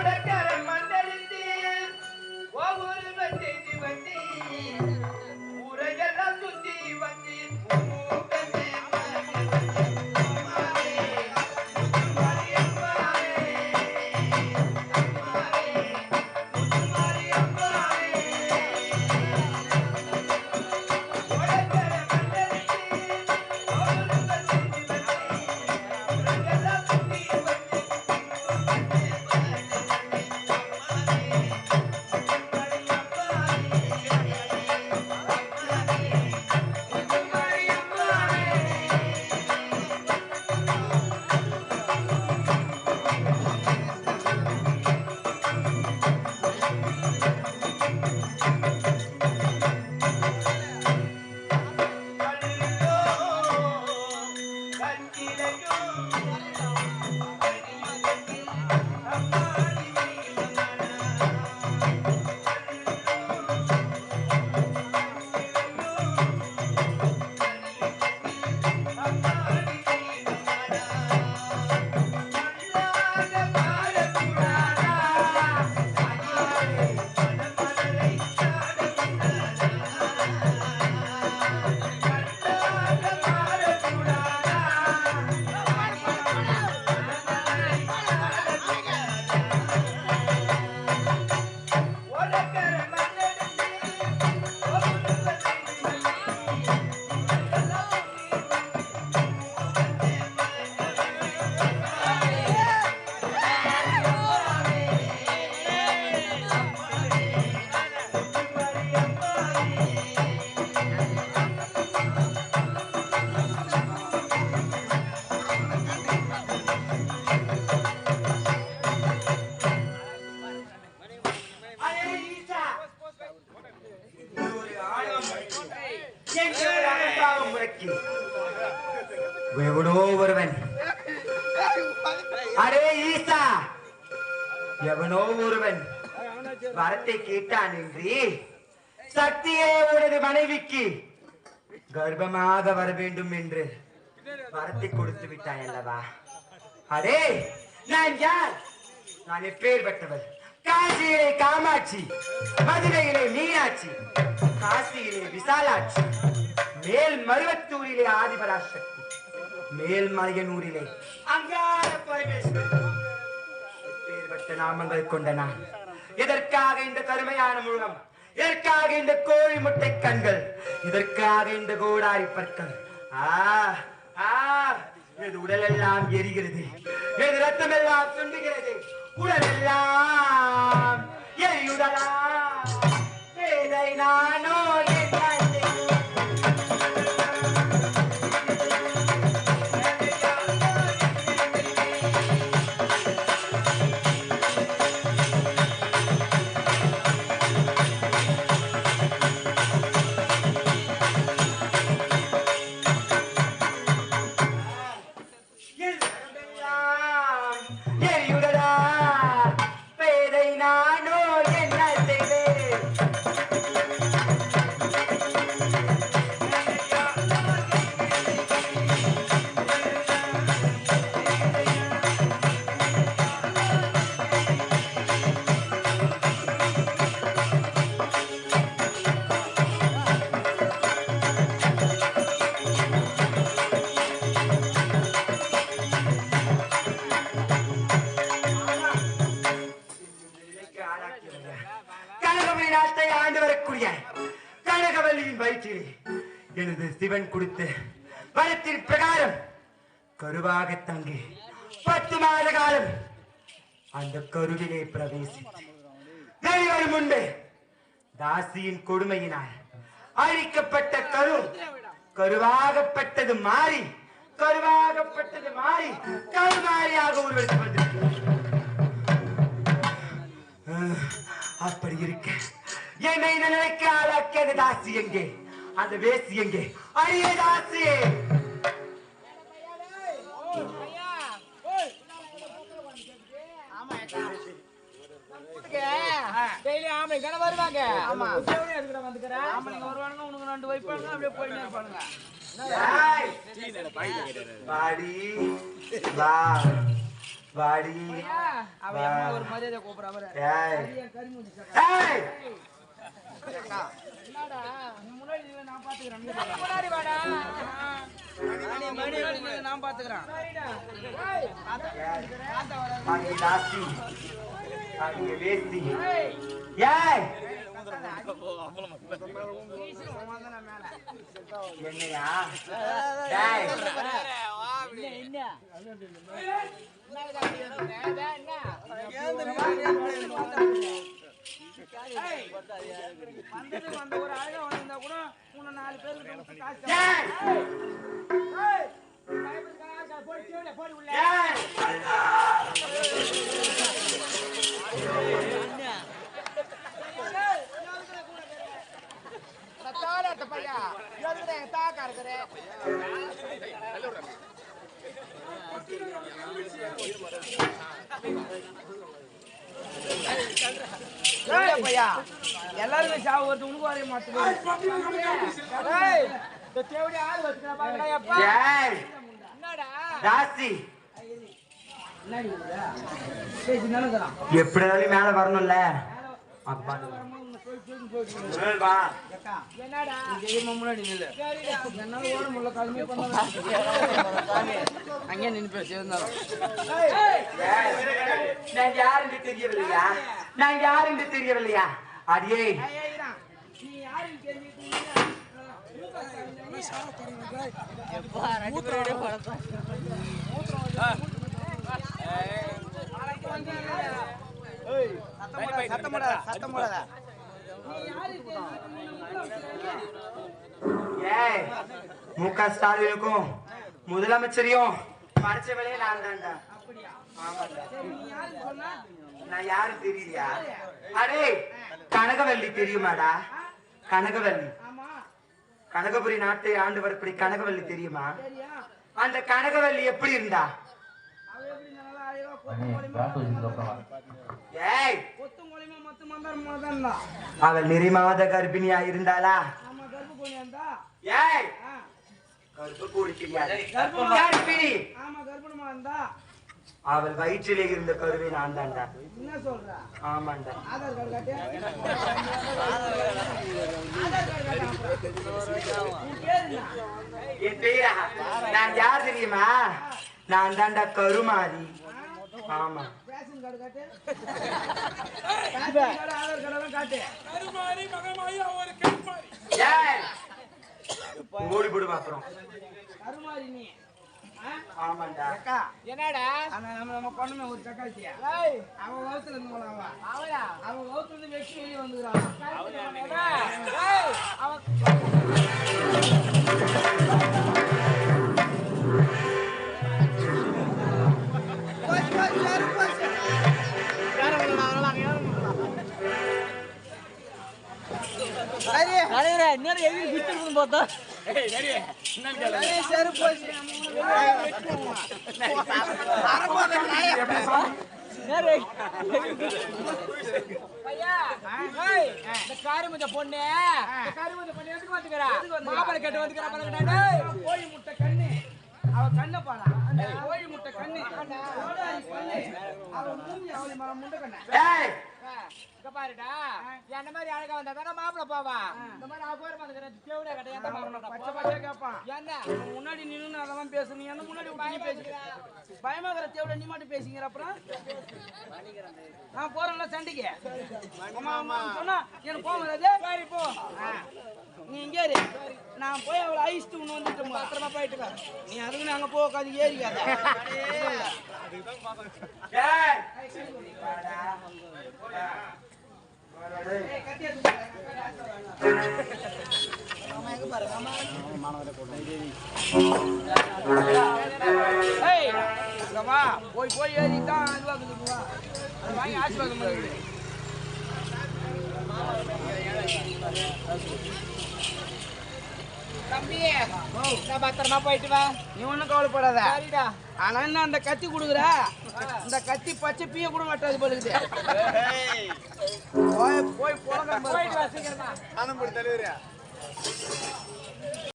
olha que பஞ்சிலையும் எவனோ ஒருவன். அரே ஈசா. எவனோ ஒருவன். வரத்தை கேட்டான் என்று சக்தியே உனது மனைவிக்கு கர்ப்பமாக வர வேண்டும் என்று வரத்தை கொடுத்து விட்டாய் அல்லவா? அடே நான் யார்? நான் எப்பேற்பட்டவள் காசியிலே காமாட்சி மதுரையிலே மீனாட்சி காசியிலே விசாலாட்சி மேல் மருவத்தூரிலே ஆதிபராசக்தி. மேல் அங்கார பரமேஸ்வரி எப்பேற்பட்ட நாமங்கள் கொண்ட நான் எதற்காக இந்த கருமையான முழுகம் எதற்காக இந்த கோழி முட்டை கண்கள்? இதற்காக இந்த கோடாரி பற்கள்? ஆ ஆ எது உடலெல்லாம் எரிகிறது? எது ரத்தம் எல்லாம் சுண்டுகிறது? உடலெல்லாம் எரியுடலா வேலை நானோ நாட்டை ஆண்டு வரக்கூடிய கனகவல்லியின் வயிற்றில் எனது சிவன் கொடுத்த வரத்தின் பிரகாரம் கருவாக தங்கி. பத்து மாத காலம் அந்த கருவிலே பிரவேசித்து வெளிவரும் முன்பே தாசியின் கொடுமையினால் அழிக்கப்பட்ட கரு கருவாகப்பட்டது மாறி கருவாகப்பட்டது மாறி கருமாறியாக உருவெடுத்து வந்திருக்கிறது. அப்படி இருக்க என்னை நிலைக்கு ஆளாக்கியது தாசி எங்கே? அந்த வேசி எங்கே? அரிய தாசி! டெய்லி ஆம்பளை தானே வருவாங்க. ஆமா. எதுக்கிட்ட வந்துக்கிற ஆம்பளைங்க வருவானுங்க உனக்கு ரெண்டு வைப்பானுங்க அப்படியே போயிட்டே இருப்பானுங்க. வாடி. வா. வாடி. ஒரு மரியாதை கூப்பிடுறா அவரை கரிமூஞ்சி என்னடா, முன்னாடி நான் பாத்துக்கிறேன். முன்னாடி வாடா. நான் பாத்துக்கிறேன். அங்கே லாஸ்டி அங்கே வேஸ்டி ஏய், என்னையா என்ன, என்ன? வந்தது வந்த ஒரு அழகா வந்திருந்தா கூட உன்னை நாலு பேருக்கு காசு ஏய்! ஏய், பயப்படுறா, போய் கீழே போடி உள்ள. ஏய்! தாராட்ட பையா எதுக்குடா என் தாக்கா இருக்கிற. பையா எல்லாருமே சாவு வருது உனக்கு வரைய மாட்டேங்குது ஏய், இந்த தேவடி ஆள் வச்சுக்கிறா பாக்கடா எப்பா? ஏய் என்னடா? ஜாஸ்தி. என்னடி இதுடா? பேசி நினைக்கிறான் எப்படினாலும் மேல வரணும்ல அங்கே நின்று பேசி இருந்தாலும் நான் நான் என்று தெரியவில்லையா? நான் யாருன்னு தெரியவில்லையா? அடியே. ஏய் முக ஸ்டாலினுக்கும் முதலமைச்சரையும் படிச்ச வேலையை நான் தான்டா. நான் யாரு தெரியலையா? அடே கனகவல்லி தெரியுமாடா? கனகவல்லி. கனகபுரி நாட்டை ஆண்டு வரப்படி கனகவல்லி தெரியுமா? அந்த கனகவல்லி எப்படி இருந்தா? அவள் நிறைமாத கர்ப்பிணியா இருந்தாளா? கர்ப்பிணி. அவள் வயிற்றிலே இருந்த கருவை நான் தான்டா என்ன சொல்ற? ஆமாண்டா. என் பேரா நான் யார் தெரியுமா? நான் தான்டா கருமாரி. ஆமா. ஓடி போடுவா அப்புறம்? ஆமாண்டா. அக்கா என்னடா? அந்த நம்ம நம்ம பொண்ணுமே ஒரு சக்காத்தியா அவ வகுத்துல இருந்து போல அவ அவளா அவ வகுத்துல இருந்து வெட்டி வெளியே வந்துக்கிறான். பையா ஏய் இந்த காரிமுஞ்ச பொண்ணு. இந்த காரிமுஞ்ச பொண்ணு எதுக்கு வந்துக்கறா? மாப்பிள கேட்டு வந்துக்கறா கோழி முட்டை கண்ணு. அவ கண்ண பாடா அந்த கோழி முட்டை கண்ணு. கோடாரி கண்ணு அவ மூஞ்சி அவளி மரம் முண்டை கண்ணு. ஏய். இங்க பாருடா. என்ன மாதிரி அழகா வந்தா தானே மாப்பிள போவா? இந்த மாதிரி அவ பேர் வந்துக்கறா தேவடா கட்ட எந்த மாப்பிள பச்சை பச்சை கேப்பான் என்ன முன்னாடி நின்னு அதெல்லாம் பேசு நீ என்ன முன்னாடி விட்டு பேசுகிற பயமாகற தேவடா நீ மட்டும் பேசிக்கிற அப்புறம்? நான் போறேன்ல சண்டைக்கு. அம்மா அம்மா சொன்னா எனக்கு போக வராது. சரி போ. நீ இங்கே இரு. நான் போய் அவளை ஐஸ்ட்டு ஒன்று வந்துட்டு பத்திரமா போயிட்டு. நீ அதுக்கு அங்கே போகாது ஏறிக்காத. போய் போய் ஏறி தான் ஆசீர்வாதம் வா அது வாங்கி ஆசீர்வாதம் பண்ணிவிடு தம்பி நான் பத்திரமா போயிட்டு வா. நீ ஒன்றும் கவலைப்படாத. சரிடா. ஆனா என்ன அந்த கத்தி கொடுக்குற? இந்த கத்தி பச்சை பீய கூட மாட்டாது போலுக்குது போய் போய் போய் போயிட்டு வா சீக்கிரமா.